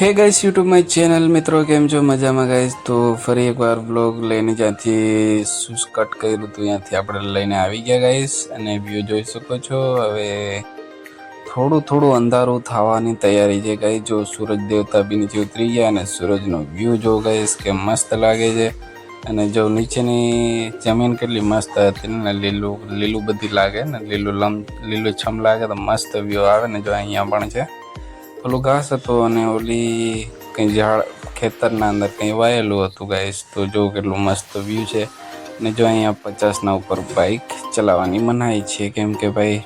હે guys YouTube my channel મિત્રો, કેમ છો? મજામાં ગાઈસ તો ફરી એકવાર બ્લોગ લઈને જ્યાંથી કટ કર્યું હતું, ત્યાંથી આપણે લઈને આવી ગયા ગાઈસ અને વ્યૂ જોઈ શકો છો. હવે થોડું થોડું અંધારું થવાની તૈયારી છે ગાઈસ જો સૂરજ દેવતા બી નીચે ઉતરી ગયા અને સૂરજનો વ્યૂ જો ગાઈસ કે મસ્ત લાગે છે. અને જો નીચેની જમીન કેટલી મસ્ત હતી ને, લીલું લીલું બધી લાગે ને, લીલું લમ, લીલું છમ લાગે, તો મસ્ત વ્યૂ આવે ને, જો અહીંયા પણ છે. ઓલું ઘાસ હતું અને ઓલી કંઈ ઝાડ ખેતરના અંદર કંઈ વાયેલું હતું ગાઈસ તો જો કેટલું મસ્ત વ્યૂ છે. ને જો અહીંયા પચાસના ઉપર બાઇક ચલાવવાની મનાઈ છે. કેમ કે ભાઈ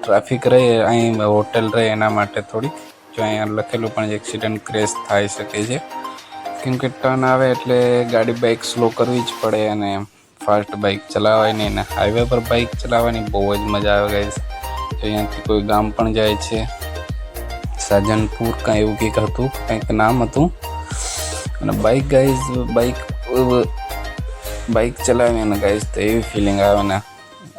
ટ્રાફિક રહે અહીં હોટેલ રહે એના માટે થોડીક. જો અહીંયા લખેલું પણ એક્સિડન્ટ ક્રેશ થઈ શકે છે. કેમ કે ટર્ન આવે એટલે ગાડી બાઇક સ્લો કરવી જ પડે અને ફાસ્ટ બાઇક ચલાવાય નહીં. અને હાઈવે પર બાઇક ચલાવવાની બહુ જ મજા આવે ગઈ છે અહીંયાથી કોઈ ગામ પણ જાય છે. સાજનપુર કાંઈ એવું કંઈક હતું, કંઈક નામ હતું. અને બાઇક ગાઈઝ બાઇક બાઇક ચલાવી અને ગાઈઝ તો એવી ફિલિંગ આવે ને.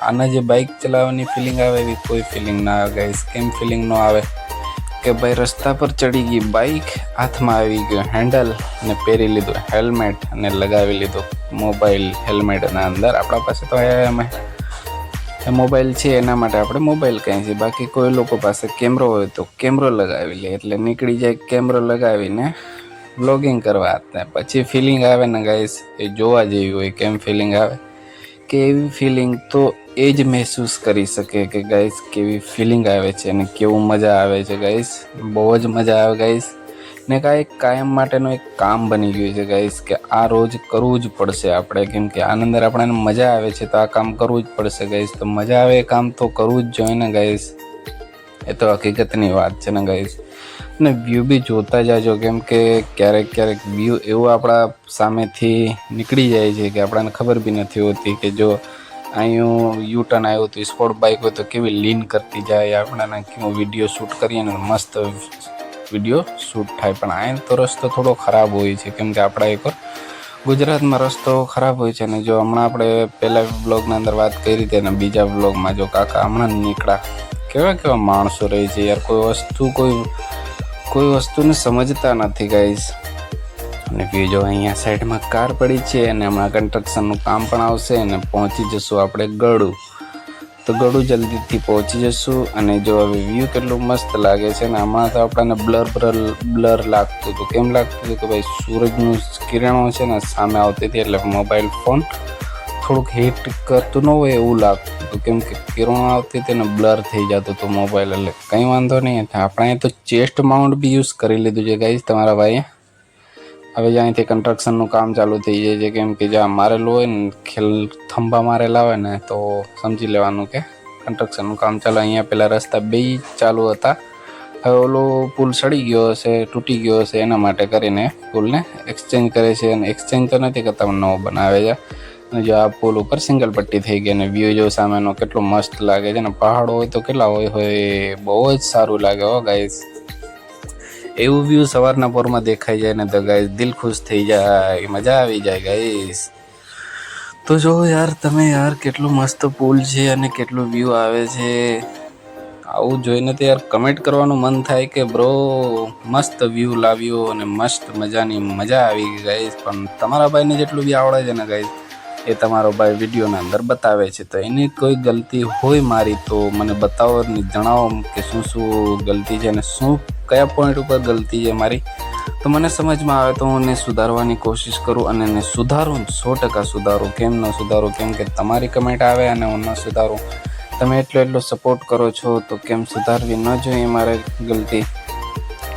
આના જે બાઇક ચલાવવાની ફિલિંગ આવે એવી કોઈ ફિલિંગ ના આવે ગાઈઝ કેમ ફિલિંગ ન આવે? કે ભાઈ રસ્તા પર ચડી ગઈ બાઇક હાથમાં આવી ગયો હેન્ડલ અને પહેરી લીધું હેલ્મેટ અને લગાવી લીધું મોબાઈલ હેલ્મેટના અંદર. આપણા પાસે તો મોબાઈલ છે, એના માટે આપણે મોબાઈલ કહે છે બાકી કોઈ લોકો પાસે કેમેરો હોય તો કેમેરો લગાવી લે. એટલે નીકળી જાય કેમેરો લગાવીને બ્લોગિંગ કરવા. ને પછી ફિલિંગ આવે ને ગાઈસ એ જોવા જેવી હોય કેમ ફિલિંગ આવે? કે એવી ફિલિંગ તો એ જ મહેસૂસ કરી શકે કે ગાઈસ કેવી ફિલિંગ આવે છે અને કેવું મજા આવે છે ગાઈસ બહુ જ મજા આવે ગાઈસ ને કાંઈ કાયમ માટેનું એક કામ બની ગયું છે ગાઈસ કે આ રોજ કરવું જ પડશે આપણે. કેમ કે આની અંદર આપણને મજા આવે છે તો આ કામ કરવું જ પડશે ગાઈસ તો મજા આવે એ કામ તો કરવું જ જોઈએ ને ગાઈસ એ તો હકીકતની વાત છે ને ગાઈસ અને વ્યૂ બી જોતા જાજો, કેમ કે ક્યારેક ક્યારેક વ્યૂ એવું આપણા સામેથી નીકળી જાય છે કે આપણને ખબર બી નથી હોતી કે જો અહીં યુ ટર્ન આવ્યું તો સ્પોર્ટ બાઇક હોય તો કેવી લીન કરતી જાય, આપણને કેવું વીડિયો શૂટ કરીએ ને મસ્ત વીડિયો શૂટ થાય, પણ અહીં તો રસ્તો થોડો ખરાબ હોય છે. કેમ કે આપણા એક ગુજરાતમાં રસ્તો ખરાબ હોય છે અને જો હમણાં આપણે પહેલા બ્લોગની અંદર વાત કરી હતી અને બીજા બ્લોગમાં જો કાકા હમણાં નીકળ્યા. કેવા કેવા માણસો રહે છે યાર, કોઈ વસ્તુ, કોઈ કોઈ વસ્તુને સમજતા નથી ગાઈશ અને બીજો અહીંયા સાઈડમાં કાર પડી છે અને હમણાં કન્સ્ટ્રક્શનનું કામ પણ આવશે અને પહોંચી જશું આપણે ગળું તો ગળું જલ્દીથી પહોંચી જશું અને જો હવે વ્યૂ કેટલું મસ્ત લાગે છે ને હમણાં તો આપણને બ્લર બ્લર બ્લર લાગતું હતું. કેમ લાગતું હતું કે ભાઈ સૂરજનું કિરણો છે ને સામે આવતી હતી એટલે મોબાઈલ ફોન થોડુંક હીટ કરતું ન હોય એવું લાગતું હતું. કેમ કે કિરણો આવતી હતી ને બ્લર થઈ જતો હતો મોબાઈલ એટલે કંઈ વાંધો નહીં. આપણે તો ચેસ્ટ માઉન્ટ બી યુઝ કરી લીધું છે ગાઈઝ તમારા ભાઈએ? હવે જ્યાંથી કન્સ્ટ્રક્શનનું કામ ચાલુ થઈ જાય છે, કેમ કે જ્યાં મારેલું હોય ને, ખેલ થંભા મારેલા હોય ને, તો સમજી લેવાનું કે કન્સ્ટ્રક્શનનું કામ ચાલુ. અહીંયા પહેલાં રસ્તા બે ચાલુ હતા. હવે ઓલો પુલ સડી ગયો હશે, તૂટી ગયો હશે, એના માટે કરીને પુલને એક્સચેન્જ કરે છે. અને એક્સચેન્જ તો નથી કરતા નવો બનાવે છે. અને જો આ પુલ ઉપર સિંગલ પટ્ટી થઈ ગઈ અને વ્યૂ જો સામેનો કેટલો મસ્ત લાગે છે અને પહાડો હોય તો કેટલા હોય હોય, બહુ જ સારું લાગે હો ગાઈસ એવું વ્યૂ સવારના પોરમાં દેખાઈ જાય ને તો ગાઈસ દિલ ખુશ થઈ જાય, મજા આવી જાય ગાઈસ તો જો યાર, તમે યાર કેટલું મસ્ત પુલ છે અને કેટલું વ્યૂ આવે છે. આવું જોઈને તો યાર કમેન્ટ કરવાનું મન થાય કે બ્રો મસ્ત વ્યૂ લાવ્યો અને મસ્ત મજાની મજા આવી ગઈ ગાઈસ પણ તમારા ભાઈને જેટલું બી આવડે છે ને ગાઈસ એ તમારો ભાઈ વિડીયોના અંદર બતાવે છે. તો એની કોઈ ગલતી હોય મારી તો મને બતાવો જણાવો કે શું શું ગલતી છે અને શું કયા પોઈન્ટ ઉપર ગલતી છે મારી. તો મને સમજમાં આવે તો હું એને સુધારવાની કોશિશ કરું અને એને સુધારું સો ટકા સુધારું. કેમ ન સુધારું? કેમ કે તમારી કમેન્ટ આવે અને હું ન સુધારું. તમે એટલો એટલો સપોર્ટ કરો છો તો કેમ સુધારવી ન જોઈએ મારે ગલતી?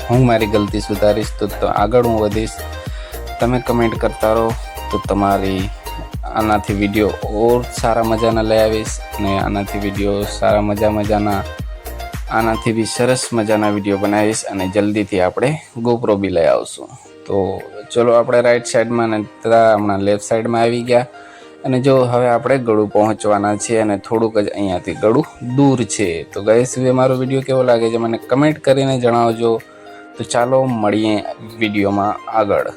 હું મારી ગલતી સુધારીશ તો આગળ હું વધીશ. તમે કમેન્ટ કરતા રહો તો તમારી આનાથી વીડિયો ઓર સારા મજાના લઈ આવીશ અને આનાથી વીડિયો સારા મજા મજાના, આનાથી બી સરસ મજાના વીડિયો બનાવીશ અને જલ્દીથી આપણે ગોપ્રો બી લઈ આવશું. તો ચલો આપણે રાઈટ સાઈડમાં અને હમણાં લેફ્ટ સાઈડમાં આવી ગયા. અને જો હવે આપણે ગળું પહોંચવાના છીએ અને થોડુંક જ અહીંયાથી ગળું દૂર છે. તો ગઈ સુધી મારો વીડિયો કેવો લાગે છે મને કમેન્ટ કરીને જણાવજો. તો ચાલો મળીએ વિડીયોમાં આગળ.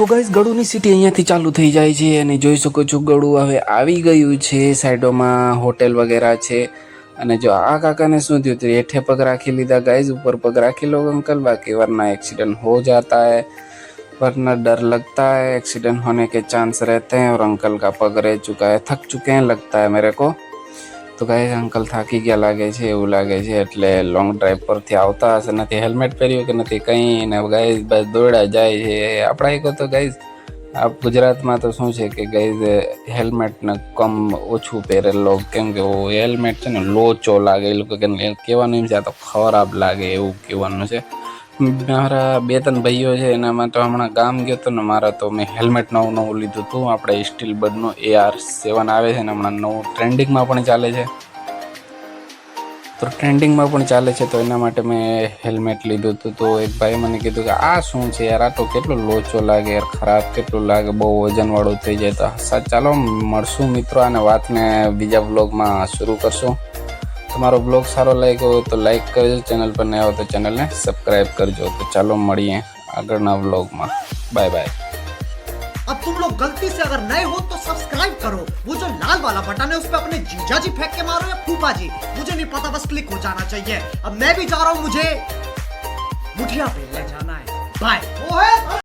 તો ગાઈસ ગળુની સિટી અહીંયાથી ચાલુ થઈ જાય છે અને જોઈ શકો છો ગળું હવે આવી ગયું છે સાઈડોમાં હોટેલ વગેરે છે અને જો આ કાકાને શું થયું હતું હેઠે પગ રાખી લીધા ગાઈઝ ઉપર પગ રાખી લો अंकल बाकी वरना एक्सीडेंट हो जाता है वरना डर लगता है एक्सीडेंट होने के चांस रहते हैं और अंकल का पग रह चुका है थक चुके हैं लगता है मेरे को તો ગાઈઝ અંકલ થાકી ગયા લાગે છે, એવું લાગે છે, એટલે લોંગ ડ્રાઈવ પરથી આવતા હશે. નથી હેલ્મેટ પહેર્યું કે નથી, કંઈ ને ગાઈઝ બસ દોડ્યા જાય છે. આપણા એક તો ગાઈઝ આ ગુજરાતમાં તો શું છે કે ગાઈઝ હેલ્મેટને કમ ઓછું પહેરે લોકો. કેમ કે હેલ્મેટ છે ને, લોચો લાગે, એ લોકો કહેવાનું એમ છે, આ તો ખરાબ લાગે એવું કહેવાનું છે. મારા બે ત્રણ ભાઈઓ છે, એનામાં તો હમણાં ગામ ગયો હતો ને મારા તો મેં હેલ્મેટ નવું નવું લીધું હતું. આપણે સ્ટીલ બડનો એ આર સેવન આવે છે ને હમણાં નવું ટ્રેન્ડિંગમાં પણ ચાલે છે. તો ટ્રેન્ડિંગમાં પણ ચાલે છે, તો એના માટે મેં હેલ્મેટ લીધું હતું. તો એક ભાઈ મને કીધું કે, આ શું છે યાર? આ તો કેટલો લોચો લાગે યાર, ખરાબ કેટલું લાગે? બહુ વજનવાળું થઈ જાય. તો ચાલો મળશું મિત્રો અને વાતને બીજા બ્લોગમાં શરૂ કરશું. તમારો બ્લોગ સારો લાગ્યો હોય તો લાઈક કરજો ચેનલ પર નયા હો તો ચેનલને સબસ્ક્રાઈબ કરજો તો ચાલો મળીએ આગળના બ્લોગમાં બાય બાય अब तुम लोग गलती से अगर नए हो तो सब्सक्राइब करो वो जो लाल वाला बटन है उस पर अपने जीजा जी फेंक के मारो या फूफा जी मुझे नहीं पता बस क्लिक हो जाना चाहिए अब मैं भी जा रहा हूं मुझे मुठिया पे ले जाना है बाय